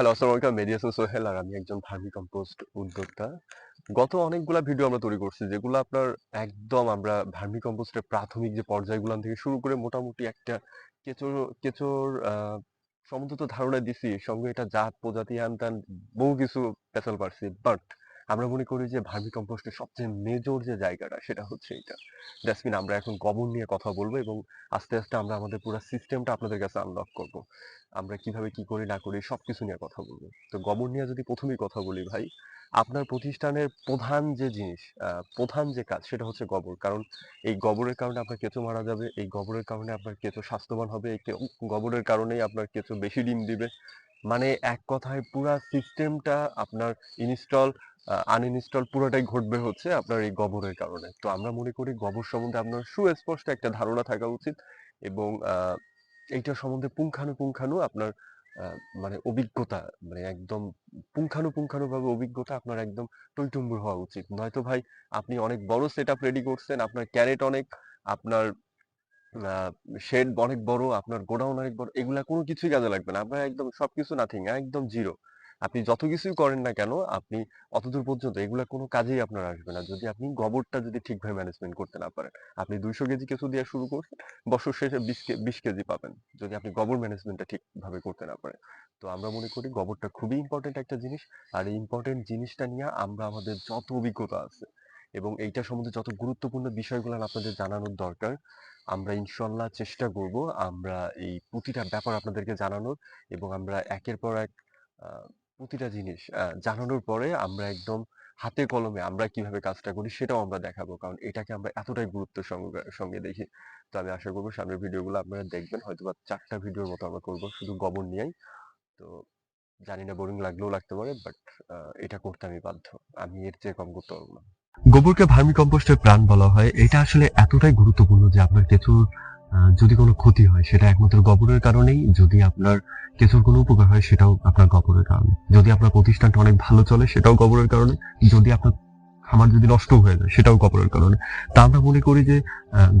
Hello, আসসালামু আলাইকুম। মেডিয়াসন সোহেল আর আমি একজন ভার্মি কম্পোস্ট উদ্যোক্তা। গত অনেকগুলা ভিডিও আমরা তৈরি করছি, যেগুলো আপনার একদম আমরা ভার্মি কম্পোস্টের প্রাথমিক যে পর্যায়গুলো থেকে শুরু করে মোটামুটি একটা কেঁচোর কেঁচোর আহ সমন্বিত ধারণা দিছি, সঙ্গে এটা জাত, প্রজাতি হ্যান ত্যান বহু কিছু পেছাল পারছি। বাট আমরা মনে করি যে ভার্মি কম্পোস্টের সবচেয়ে মেজর যে জায়গাটা, সেটা হচ্ছে এটা জাসমিন আমরা এখন গোবর নিয়ে কথা বলব এবং আস্তে আস্তে আমরা আমাদের পুরো সিস্টেমটা আপনাদের কাছে আনলক করব। আমরা কীভাবে, কি করি, না করি, সবকিছু নিয়ে কথা বলব। তো গোবর নিয়ে যদি প্রথমেই কথা বলি ভাই, আপনার প্রতিষ্ঠানের প্রধান যে জিনিস প্রধান যে কাজ, সেটা হচ্ছে গোবর। কারণ এই গোবরের কারণে আপনার কেঁচো মারা যাবে, এই গোবরের কারণে আপনার কেঁচো স্বাস্থ্যবান হবে, এই গোবরের কারণেই আপনার কেঁচো বেশি ডিম দিবে। মানে এক কথায় পুরা সিস্টেমটা আপনার ইনস্টল আনইনস্টল পুরোটাই ঘটবে হচ্ছে আপনার এই গোবরের কারণে। তো আমরা মনে করি গোবর সম্বন্ধে আপনার সুস্পষ্ট একটা ধারণা থাকা উচিত এবং এইটা সম্বন্ধে পুঙ্খানুপুঙ্খানু আপনার মানে অভিজ্ঞতা মানে একদম পুঙ্খানুপুঙ্খানুভাবে অভিজ্ঞতা আপনার একদম টইটুম্বুর হওয়া উচিত। নয়তো ভাই আপনি অনেক বড় সেট আপ রেডি করছেন, আপনার ক্যারেট অনেক, আপনার শেড অনেক বড়, আপনার গোডাউন অনেক বড়, এগুলা কোনো কিছুই কাজে লাগবে না। আপনার একদম সবকিছু নাথিং একদম জিরো আপনি যত কিছুই করেন না কেন, আপনি অতদূর পর্যন্ত এগুলা কোনো কাজেই আপনার আসবে না। যদি আপনি গোবরটা যদি ঠিকভাবে ম্যানেজমেন্ট করতে না পারেন, আপনি দুইশো কেজি কিছু দিয়ে শুরু করছেন বছর শেষে বিশ বিশ কেজি পাবেন। যদি আপনি গোবর ম্যানেজমেন্টটা ঠিকভাবে করতে না পারেন। তো আমরা মনে করি গোবরটা খুবই ইম্পর্টেন্ট একটা জিনিস। আর এই ইম্পর্টেন্ট জিনিসটা নিয়ে আমরা আমাদের যত অভিজ্ঞতা আছে এবং এইটা সম্বন্ধে যত গুরুত্বপূর্ণ বিষয়গুলো আপনাদের জানানোর দরকার, আমরা ইনশাল্লাহ চেষ্টা করব আমরা এই প্রতিটা ব্যাপার আপনাদেরকে জানানোর এবং আমরা একের পর এক প্রতিটা জিনিস আহ, জানানোর পরে আমরা একদম হাতে কলমে আমরা কীভাবে কাজটা করি সেটাও আমরা দেখাবো। কারণ এটাকে আমরা এতটাই গুরুত্ব সঙ্গে সঙ্গে দেখি। তো আমি আশা করব সামনের ভিডিওগুলো আপনারা দেখবেন। হয়তো বা চারটা ভিডিওর মতো আমরা করব শুধু গোবর নিয়েই। তো জানি না বোরিং লাগলেও লাগতে পারে বাট এটা করতে আমি বাধ্য। আমি এর চেয়ে কম করতে পারব না। গোবরকে ভার্মি কম্পোস্টের প্রাণ বলা হয়। এটা আসলে এতটাই গুরুত্বপূর্ণ যে আপনার আহ, যদি কোনো ক্ষতি হয়, সেটা একমাত্র গোবরের কারণেই। যদি আপনার কেঁচুর কোনো উপকার হয়, সেটাও আপনার গোবরের কারণে। যদি আপনার প্রতিষ্ঠানটা অনেক ভালো চলে, সেটাও গোবরের কারণে। যদি আপনার খামার যদি নষ্ট হয়ে যায়, সেটাও গোবরের কারণে। তা আমরা মনে করি যে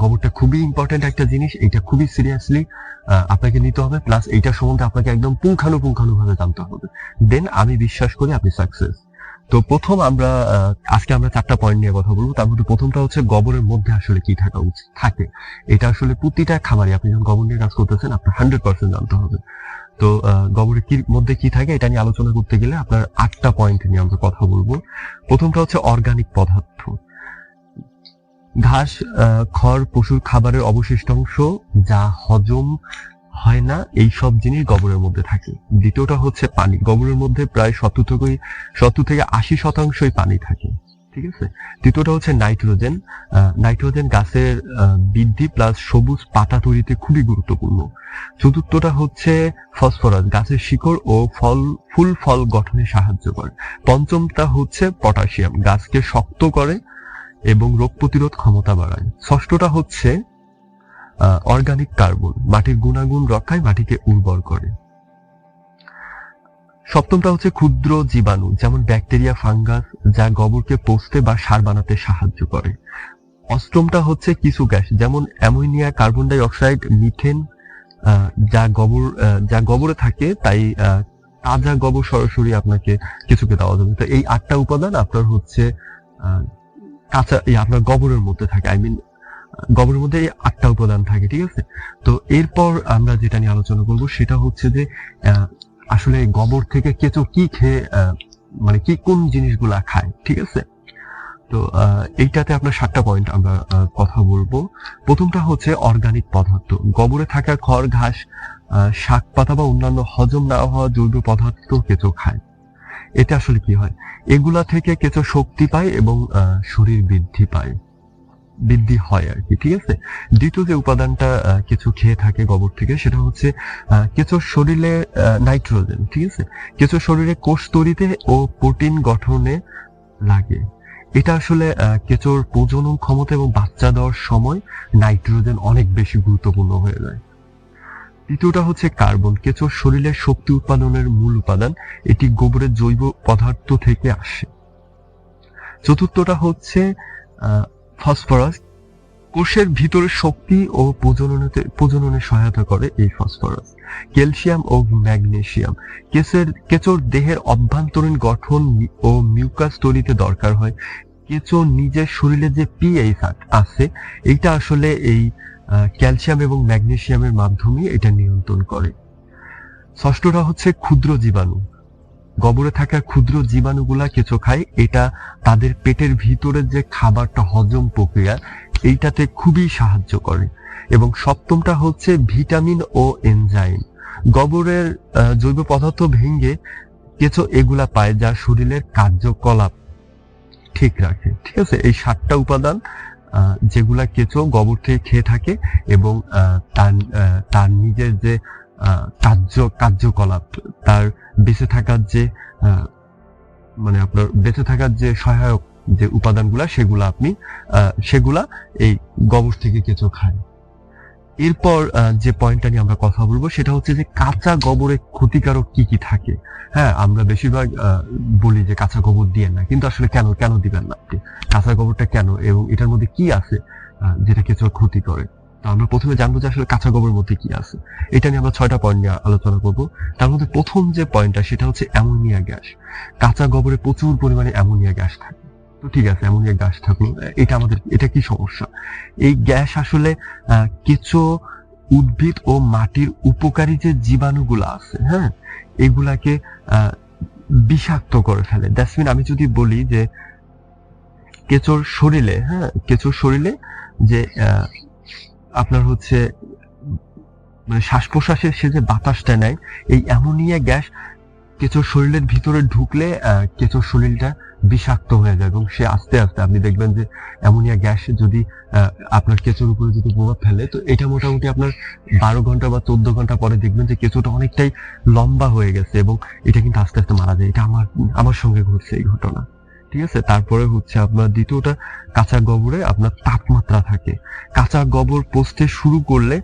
গোবরটা খুবই ইম্পর্টেন্ট একটা জিনিস। এটা খুবই সিরিয়াসলি আপনাকে নিতে হবে। প্লাস এইটা সম্বন্ধে আপনাকে একদম পুঙ্খানুপুঙ্খানু ভাবে জানতে হবে। দেন আমি বিশ্বাস করি আপনি সাকসেস তো প্রথম আমরা আজকে আমরা চারটা পয়েন্ট নিয়ে কথা বলব। তার মধ্যে প্রথমটা হচ্ছে গোবরের মধ্যে আসলে কি থাকা উচিত, থাকে। এটা আসলে প্রতিটা খামারে আপনি যখন গোবর নিয়ে কাজ করতেছেন, আপনার হান্ড্রেড পার্সেন্ট জানতে হবে। তো গোবরের কি মধ্যে কি থাকে, এটা নিয়ে আলোচনা করতে গেলে আপনার আটটা পয়েন্ট নিয়ে আমরা কথা বলব। প্রথমটা হচ্ছে অর্গানিক পদার্থ। ঘাস খড়, পশুর খাবারের অবশিষ্টাংশ যা হজম হয় না, এই সব জিনিস গোবরের মধ্যে থাকে। দ্বিতীয়টা হচ্ছে পানি। গোবরের মধ্যে প্রায় সত্তর থেকে সত্তর থেকে আশি শতাংশই পানি থাকে। ঠিক আছে? তৃতীয়টা হচ্ছে নাইট্রোজেন। নাইট্রোজেন গাছের বৃদ্ধি প্লাস সবুজ পাতা তৈরিতে খুবই গুরুত্বপূর্ণ। চতুর্থটা হচ্ছে ফসফরাস। গাছের শিকড় ও ফল, ফুল ফল গঠনে সাহায্য করে। পঞ্চমটা হচ্ছে পটাশিয়াম। গাছকে শক্ত করে এবং রোগ প্রতিরোধ ক্ষমতা বাড়ায়। ষষ্ঠটা হচ্ছে অর্গানিক কার্বন মাটির গুণাগুণ রক্ষায় মাটিকে উর্বর করে। সপ্তমটা হচ্ছে ক্ষুদ্র জীবাণু, যেমন ব্যাকটেরিয়া, ফাঙ্গাস, যা গোবরকে পচতে বা সার বানাতে সাহায্য করে। অষ্টমটা হচ্ছে কিছু গ্যাস, যেমন ammonia carbon dioxide methane যা গোবর যা গোবরে থাকে, তাই তাজা গোবর সরাসরি আপনাকে কিছুকে দেওয়া যাবে। তো এই আটটা উপাদান আপনার হচ্ছে কাঁচা আপনার গোবরের মধ্যে থাকে আই মিন গোবরের মধ্যে আটটা উপাদান থাকে, ঠিক আছে? তো এরপর আমরা যেটা নিয়ে আলোচনা করব সেটা হচ্ছে যে আসলে গোবর থেকে কেঁচো কি খেয়ে মানে কি কোন জিনিসগুলা খায়, ঠিক আছে? তো এইটাতে আপনার সাতটা পয়েন্ট আমরা কথা বলব। প্রথমটা হচ্ছে অর্গানিক পদার্থ। গোবরে থাকা খড়, ঘাস শাক পাতা বা অন্যান্য হজম না হওয়া জৈব পদার্থ কেঁচো খায়। এটা আসলে কি হয়? এগুলা থেকে কেঁচো শক্তি পায় এবং শরীর বৃদ্ধি পায়। বৃদ্ধি হয় আর কি, ঠিক আছে? দ্বিতীয় যে উপাদানটা কেঁচো খেয়ে থাকে গোবর থেকে, সেটা হচ্ছে কেঁচোর শরীরে নাইট্রোজেন, ঠিক আছে? কেঁচোর শরীরে কোষ তৈরিতে ও প্রোটিন গঠনে লাগে। এটা আসলে কেঁচোর প্রজনন ক্ষমতা এবং বাচ্চা দেওয়ার সময় নাইট্রোজেন অনেক বেশি গুরুত্বপূর্ণ হয়ে যায়। তৃতীয়টা হচ্ছে কার্বন। কেঁচোর শরীরে শক্তি উৎপাদনের মূল উপাদান, এটি গোবরের জৈব পদার্থ থেকে আসে। চতুর্থটা হচ্ছে ফসফরাস, কোষের ভিতরে শক্তি ও প্রজননতে, প্রজননে সহায়তা করে এই ফসফরাস, ক্যালসিয়াম ও ম্যাগনেসিয়াম। কেসের, কেঁচোর দেহের অভ্যন্তরীণ গঠন ও মিউকাস তৈরিতে দরকার হয়। কেঁচো নিজের শরীরে যে পিএইচ আছে, এইটা আসলে এই ক্যালসিয়াম এবং ম্যাগনেসিয়ামের মাধ্যমে এটা নিয়ন্ত্রণ করে। ষষ্ঠটা হচ্ছে ক্ষুদ্র জীবাণু। গবরে থাকা ক্ষুদ্র জীবাণুগুলা কেঁচো খায় এটা তাদের পেটের ভিতরে যে খাবারটা হজম প্রক্রিয়া, এইটাতে খুবই সাহায্য করে। এবং সপ্তমটা হচ্ছে ভিটামিন ও এনজাইম। গোবরের জৈব পদার্থ ভেঙে কেঁচো এগুলা পায় যা শরীরের কার্যকলাপ ঠিক রাখে। ঠিক আছে, এই সাতটা উপাদান যেগুলা কেঁচো গোবর থেকে খেয়ে থাকে এবং তার তার নিজের যে কার্য, কার্যকলাপ, তার বেঁচে থাকার যে মানে আপনার বেঁচে থাকার যে সহায়ক যে উপাদানগুলা, সেগুলা আপনি সেগুলা এই গোবর থেকে কেঁচো খায় এরপর যে পয়েন্টটা নিয়ে আমরা কথা বলব, সেটা হচ্ছে যে কাঁচা গোবরে ক্ষতিকারক কি কি থাকে? হ্যাঁ আমরা বেশিরভাগ বলি যে কাঁচা গোবর দিয়েন না, কিন্তু আসলে কেন কেন দিবেন না আপনি? কাঁচা গোবরটা কেন এবং এটার মধ্যে কি আছে যেটা কেঁচোর ক্ষতি করে? তো আমরা প্রথমে জানব যে আসলে কাঁচা গোবরের মধ্যে কি আছে। এটা নিয়ে আমরা ছয়টা পয়েন্ট নিয়ে আলোচনা করব। তার মধ্যে প্রথম যে পয়েন্টটা সেটা হচ্ছে অ্যামোনিয়া গ্যাস। কাঁচা গোবরে প্রচুর পরিমাণে অ্যামোনিয়া গ্যাস থাকে। তো ঠিক আছে, অ্যামোনিয়া গ্যাস থাকল। এটা আমাদের, এটা কি সমস্যা? এই গ্যাস আসলে কেঁচো, উদ্ভিদ ও মাটির উপকারী যে জীবাণুগুলো আছে হ্যাঁ এগুলাকে বিষাক্ত করে ফেলে। দ্যাটস আমি যদি বলি যে কেঁচোর শরীরে হ্যাঁ কেঁচোর শরীরে যে আপনার হচ্ছে মানে শ্বাস প্রশ্বাসের সে যে বাতাসটা নেয়, এই অ্যামোনিয়া গ্যাস কেঁচোর শরীরের ভিতরে ঢুকলে কেঁচোর শরীরটা বিষাক্ত হয়ে যায় এবং সে আস্তে আস্তে, আপনি দেখবেন যে অ্যামোনিয়া গ্যাস যদি আপনার কেঁচোর উপরে যদি প্রভাব ফেলে, তো এটা মোটামুটি আপনার বারো ঘণ্টা বা চোদ্দ ঘণ্টা পরে দেখবেন যে কেঁচোটা অনেকটাই লম্বা হয়ে গেছে এবং এটা কিন্তু আস্তে আস্তে মারা যায়। এটা আমার আমার সঙ্গে ঘটছে এই ঘটনা। ঠিক আছে? তারপরে হচ্ছে আপনার দ্বিতীয়টা, কাঁচা গোবরে আপনার তাপমাত্রা থাকে। কাঁচা গোবর পচতে শুরু করলে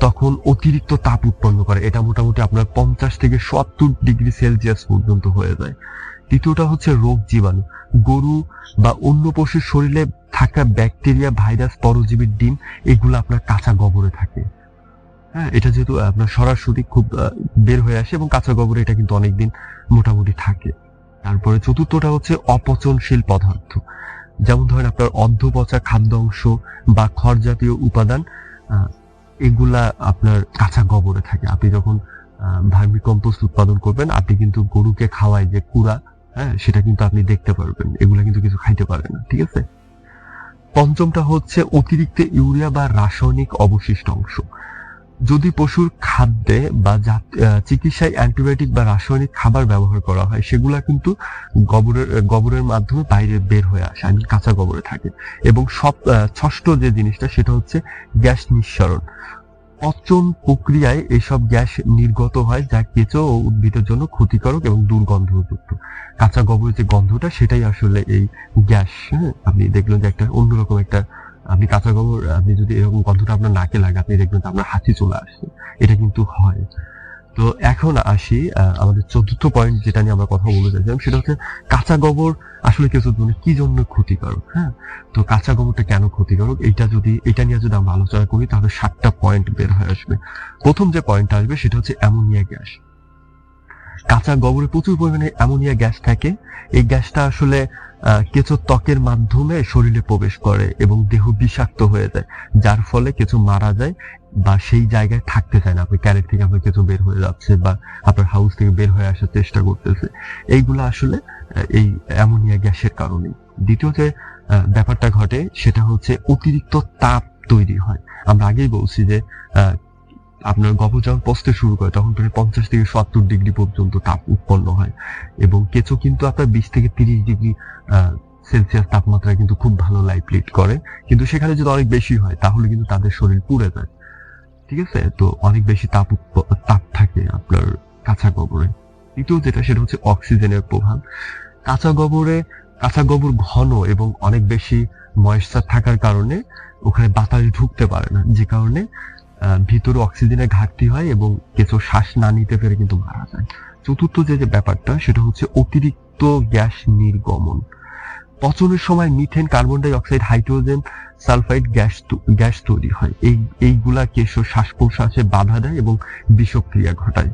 তখন অতিরিক্ত তাপ উৎপন্ন করে। এটা মোটামুটি আপনার পঞ্চাশ থেকে সত্তর ডিগ্রি সেলসিয়াস পর্যন্ত হয়ে যায়। তৃতীয়টা হচ্ছে রোগ জীবাণু। গরু বা অন্য পশুর শরীরে থাকা ব্যাকটেরিয়া, ভাইরাস পরজীবীর ডিম, এগুলো আপনার কাঁচা গোবরে থাকে। হ্যাঁ এটা যেহেতু আপনার সরাসরি খুব বের হয়ে আসে এবং কাঁচা গোবরে এটা কিন্তু অনেকদিন মোটামুটি থাকে। তারপরে চতুর্থটা হচ্ছে অপচনশীল পদার্থ। যেমন ধরেন আপনার অর্ধপচা খাদ্য অংশ বা খড় জাতীয় উপাদান এগুলা আপনার কাঁচা গোবরে থাকে। আপনি যখন ভার্মি কম্পোস্ট উৎপাদন করবেন, আপনি কিন্তু গরুকে খাওয়ায় যে কুড়া হ্যাঁ সেটা কিন্তু আপনি দেখতে পারবেন। এগুলা কিন্তু কিছু খাইতে পারে না, ঠিক আছে? পঞ্চমটা হচ্ছে অতিরিক্ত ইউরিয়া বা রাসায়নিক অবশিষ্ট অংশ। যদি পশুর খাদ্যে বা চিকিৎসায় অ্যান্টিবায়োটিক বা রাসায়নিক খাবার ব্যবহার করা হয়, সেগুলা কিন্তু গোবরের গোবরের মাধ্যমে বাইরে বের হয়ে আসে আমি কাঁচা গোবরে থাকে। এবং সব ষষ্ঠ যে জিনিসটা, সেটা হচ্ছে গ্যাস নিঃসরণ। পচন প্রক্রিয়ায় এসব গ্যাস নির্গত হয়, যা কেঁচো ও উদ্ভিদের জন্য ক্ষতিকারক এবং দুর্গন্ধযুক্ত। কাঁচা গোবরের যে গন্ধটা, সেটাই আসলে এই গ্যাস হ্যাঁ? আপনি দেখলেন যে একটা অন্যরকম একটা আপনি কাঁচা গোবর আপনি যদি এরকম গন্ধটা আপনার নাকে লাগে, আপনি দেখবেন আপনার হাঁচি চলে আসছে। এটা কিন্তু হয়। তো এখন আসি আমাদের চতুর্থ পয়েন্ট যেটা নিয়ে আমরা কথা বলতে চাইছিলাম, সেটা হচ্ছে কাঁচা গোবর আসলে কেঁচোর জন্য কি জন্য ক্ষতিকারক? হ্যাঁ? তো কাঁচা গোবরটা কেন ক্ষতিকারক? এটা যদি, এটা নিয়ে যদি আমরা আলোচনা করি, তাহলে সাতটা পয়েন্ট বের হয়ে আসবে। প্রথম যে পয়েন্ট আসবে, সেটা হচ্ছে অ্যামোনিয়া গ্যাস। কাঁচা গোবরে প্রচুর পরিমাণে অ্যামোনিয়া গ্যাস থাকে। এই গ্যাসটা আসলে কেঁচোর ত্বকের মাধ্যমে শরীরে প্রবেশ করে এবং দেহ বিষাক্ত হয়ে যায়, যার ফলে কেঁচো মারা যায় বা সেই জায়গায় থাকতে চায় না। আপনি ক্যারেট থেকে আপনার কেঁচো বের হয়ে যাচ্ছে বা আপনার হাউস থেকে বের হয়ে আসার চেষ্টা করতেছে। এইগুলো আসলে এই অ্যামোনিয়া গ্যাসের কারণে দ্বিতীয় যে ব্যাপারটা ঘটে, সেটা হচ্ছে অতিরিক্ত তাপ তৈরি হয়। আমরা আগেই বলছি যে আপনার গোবর যখন পচতে শুরু করে, তখন প্রায় পঞ্চাশ থেকে সত্তর ডিগ্রি পর্যন্ত তাপ উৎপন্ন হয়। এবং কেঁচো কিন্তু আপনার বিশ থেকে তিরিশ ডিগ্রি সেলসিয়াস তাপমাত্রায় কিন্তু খুব ভালো লাইফ লিড করে। কিন্তু সেখানে যদি অনেক বেশি হয়, তাহলে কিন্তু তাদের শরীর পুড়ে যায়। ঠিক আছে? তো অনেক বেশি তাপ তাপ থাকে আপনার কাঁচা গোবরে। দ্বিতীয় যেটা, সেটা হচ্ছে অক্সিজেনের প্রভাব। কাঁচা গোবরে, কাঁচা গোবর ঘন এবং অনেক বেশি ময়েশ্চার থাকার কারণে ওখানে বাতাস ঢুকতে পারে না, যে কারণে ভিতরে অক্সিজেনের ঘাটতি হয় এবং কেঁচো শ্বাস না নিতে পেরে কিন্তু মারা যায়। চতুর্থ যে যে ব্যাপারটা, সেটা হচ্ছে অতিরিক্ত গ্যাস নির্গমন। পচনের সময় methane carbon dioxide hydrogen sulphide gas gas তৈরি হয়। এই, এইগুলা কেশর শ্বাস প্রশ্বাসে বাধা দেয় এবং বিষক্রিয়া ঘটায়।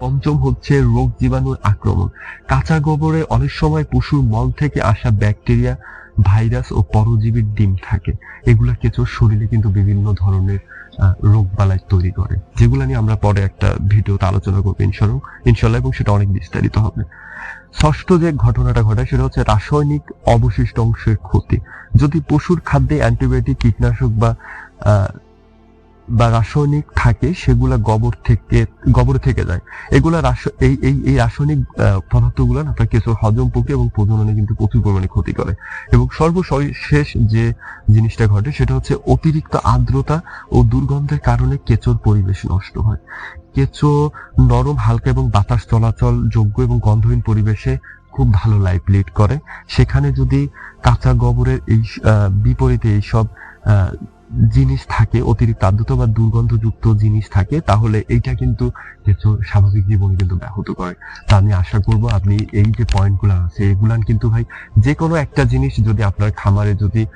পঞ্চম হচ্ছে রোগ জীবাণুর আক্রমণ। কাঁচা গোবরে অনেক সময় পশুর মল থেকে আসা ব্যাকটেরিয়া, ভাইরাস ও পরজীবীর ডিম থাকে। এগুলা কেঁচোর শরীরে কিন্তু বিভিন্ন ধরনের রোগ বালাই তৈরি করে। যেগুলো নিয়ে আমরা পরে একটা ভিডিওতে আলোচনা করব, ইনশাল্লাহ। ইনশাল্লাহ, এবং সেটা অনেক বিস্তারিত হবে। ষষ্ঠ যে ঘটনাটা ঘটে সেটা হচ্ছে রাসায়নিক অবশিষ্ট অংশের ক্ষতি। যদি পশুর খাদ্যে অ্যান্টিবায়োটিক, কীটনাশক বা বা রাসায়নিক থাকে, সেগুলা গোবর থেকে, গোবরে থেকে যায়। এগুলা এই এই এই রাসায়নিক পদার্থগুলো না আপনার কিছু হজম প্রক্রিয়া এবং প্রজননে কিন্তু প্রচুর পরিমাণে ক্ষতি করে। এবং সর্বশেষ যে জিনিসটা ঘটে, সেটা হচ্ছে অতিরিক্ত আর্দ্রতা ও দুর্গন্ধের কারণে কেঁচোর পরিবেশ নষ্ট হয়। কেঁচো নরম, হালকা এবং বাতাস চলাচল যোগ্য এবং গন্ধহীন পরিবেশে খুব ভালো লাইফ লিড করে। সেখানে যদি কাঁচা গোবরের এই বিপরীতে এইসব জিনিস থাকে, অতিরিক্ত আর্দ্রতা বা দুর্গন্ধযুক্ত জিনিস থাকে, তাহলে এইটা কিন্তু কেঁচো স্বাভাবিক জীবনে কিন্তু ব্যাহত করে। তা আমি আশা করব আপনি এই যে পয়েন্টগুলো আছে, এগুলান কিন্তু ভাই যে কোনো একটা জিনিস যদি আপনার খামারে যদি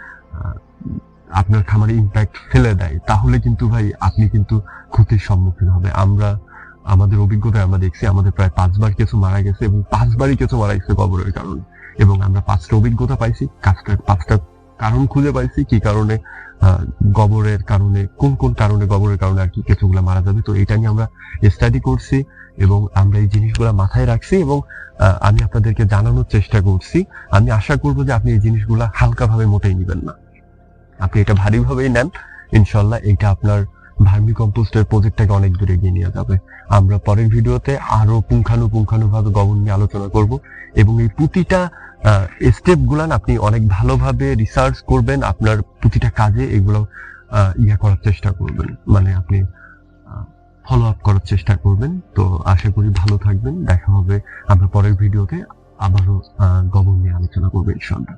আপনার খামারে ইম্প্যাক্ট ফেলে দেয়, তাহলে কিন্তু ভাই আপনি কিন্তু ক্ষতির সম্মুখীন হবে। আমরা, আমাদের অভিজ্ঞতায় আমরা দেখছি, আমাদের প্রায় পাঁচবার কিছু মারা গেছে এবং পাঁচবারই কিছু মারা গেছে গোবরের কারণে। এবং আমরা পাঁচটা অভিজ্ঞতা পাইছি কাজটা পাঁচটা কারণ খুঁজে পাইছি, কি কারণে গোবরের কারণে, কোন কোন কারণে গোবরের কারণে আর কি কিছুগুলো মারা যাবে। তো এটা নিয়ে আমরা স্টাডি করছি এবং আমরা এই জিনিসগুলো মাথায় রাখছি এবং আমি আপনাদেরকে জানানোর চেষ্টা করছি। আমি আশা করব যে আপনি এই জিনিসগুলো হালকাভাবে মোটেই নেবেন না। আপনি এটা ভারীভাবেই নেন। ইনশাল্লাহ এটা আপনার ভার্মি কম্পোস্টের প্রজেক্টটাকে অনেক দূরে এগিয়ে নিয়ে যাবে। আমরা পরের ভিডিওতে আরও পুঙ্খানুপুঙ্খানুভাবে গোবর নিয়ে আলোচনা করব এবং এই প্রতিটা স্টেপ গুলান আপনি অনেক ভালোভাবে রিসার্চ করবেন, আপনার প্রতিটা কাজে এগুলো ইয়া করার চেষ্টা করবেন। মানে আপনি ফলো আপ করার চেষ্টা করবেন। তো আশা করি ভালো থাকবেন। দেখা হবে আমরা পরের ভিডিওতে আবারও গোবর নিয়ে আলোচনা করবেন ইনশাল্লাহ